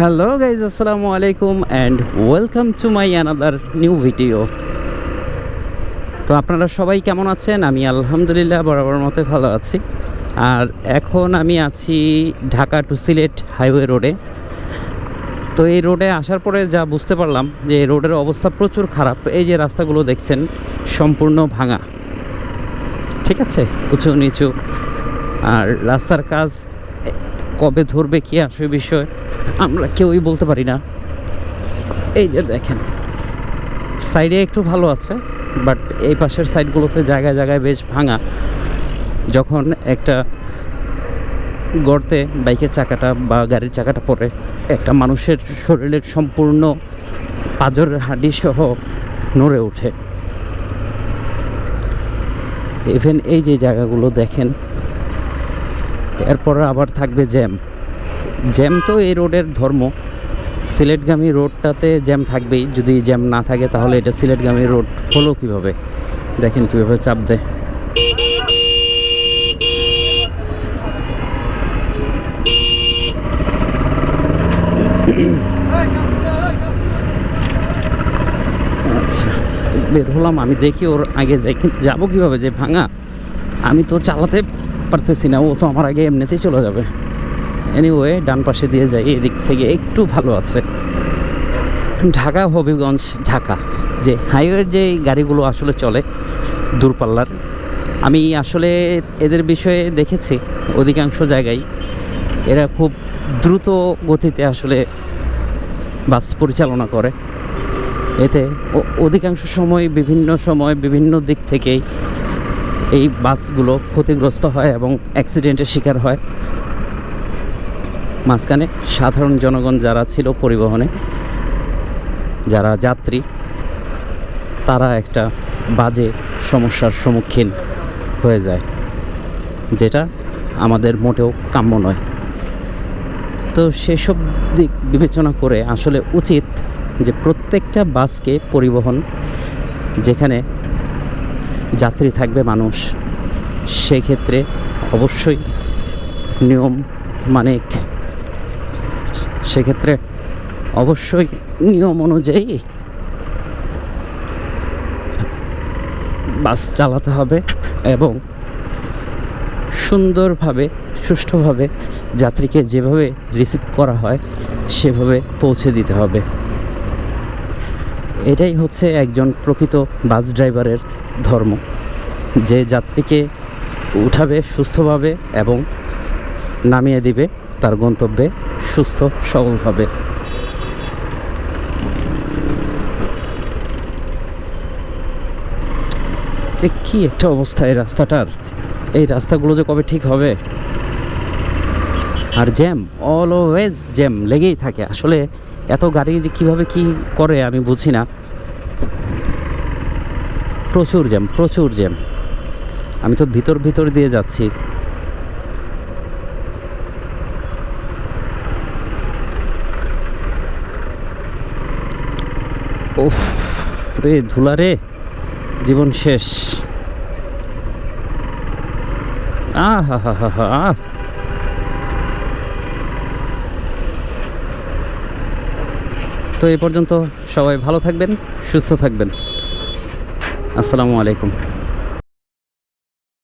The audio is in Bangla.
হ্যালো গাইজ আসসালামু আলাইকুম and welcome to my another new video তো আপনারা সবাই কেমন আছেন? আমি আলহামদুলিল্লাহ বরাবর মতো ভালো আছি। আর এখন আমি আছি ঢাকা টু সিলেট হাইওয়ে রোডে। তো এই রোডে আসার পরে যা বুঝতে পারলাম যে এই রোডের অবস্থা প্রচুর খারাপ। এই যে রাস্তাগুলো দেখছেন, সম্পূর্ণ ভাঙা। ঠিক আছে? উঁচু, নিচু। আর রাস্তার কাজ কবে ধরবে কি আসবে বিষয় আমরা কেউই বলতে পারি না। এই যে দেখেন সাইডে একটু ভালো আছে বাট এই পাশের সাইডগুলোতে জায়গায় জায়গায় বেশ ভাঙা। যখন একটা গর্তে বাইকের চাকাটা বা গাড়ির চাকাটা পড়ে, একটা মানুষের শরীরের সম্পূর্ণ পাজরের হাড্ডি সহ নড়ে ওঠে। ইভেন এই যে জায়গাগুলো দেখেন, এরপর আবার থাকবে জ্যাম। জ্যাম তো এই রোডের ধর্ম। সিলেটগামী রোডটাতে জ্যাম থাকবেই। যদি জ্যাম না থাকে, তাহলে এটা সিলেটগামী রোড। হলো কীভাবে? দেখেন কীভাবে চাপ দেয়। আচ্ছা বের হলাম। আমি দেখি ওর আগে যাই, কিন্তু যাব কীভাবে যে ভাঙা? আমি তো চালাতে পারতেছি না। ও তো আমার আগে এমনিতেই চলে যাবে। এনিওয়ে ডান পাশে দিয়ে যাই, এদিক থেকে একটু ভালো আছে। ঢাকা, হবিগঞ্জ, ঢাকা, যে হাইওয়ের যে গাড়িগুলো আসলে চলে দূরপাল্লার, আমি আসলে এদের বিষয়ে দেখেছি, অধিকাংশ জায়গায়। এরা খুব দ্রুত গতিতে আসলে বাস পরিচালনা করে। এতে অধিকাংশ সময়, বিভিন্ন সময়, বিভিন্ন দিক থেকেই এই বাসগুলো ক্ষতিগ্রস্ত হয় এবং অ্যাক্সিডেন্টের শিকার হয়। মাঝখানে সাধারণ জনগণ যারা ছিল পরিবহনে, যারা যাত্রী, তারা একটা বাজে সমস্যার সম্মুখীন হয়ে যায়, যেটা আমাদের মোটেও কাম্য নয়। তো সেসব দিক বিবেচনা করে আসলে উচিত যে প্রত্যেকটা বাসকে পরিবহন, যেখানে যাত্রী থাকবে মানুষ, সেক্ষেত্রে অবশ্যই নিয়ম মানে সেক্ষেত্রে অবশ্যই নিয়ম অনুযায়ী বাস চালাতে হবে এবং সুন্দরভাবে, সুষ্ঠুভাবে যাত্রীকে যেভাবে রিসিভ করা হয়, সেভাবে পৌঁছে দিতে হবে। এটাই হচ্ছে একজন প্রকৃত বাস ড্রাইভারের ধর্ম। যে যাত্রীকে উঠাবে, সুস্থভাবে এবং নামিয়ে দিবে তার গন্তব্যে সুস্থ, সবলভাবে। যে কি একটা অবস্থা এই রাস্তাটার? এই রাস্তাগুলো যে কবে ঠিক হবে? আর জ্যাম অলওয়েজ জ্যাম, লেগেই থাকে। আসলে এত গাড়ি যে কীভাবে কি করে আমি বুঝি না। প্রচুর জ্যাম প্রচুর জ্যাম। আমি তো ভিতর ভিতর দিয়ে যাচ্ছি। উফ, রে ধুলা রে, জীবন শেষ। আহ হা হা হা হা তো এই পর্যন্ত সবাই ভালো থাকবেন, সুস্থ থাকবেন। আসসালামু আলাইকুম।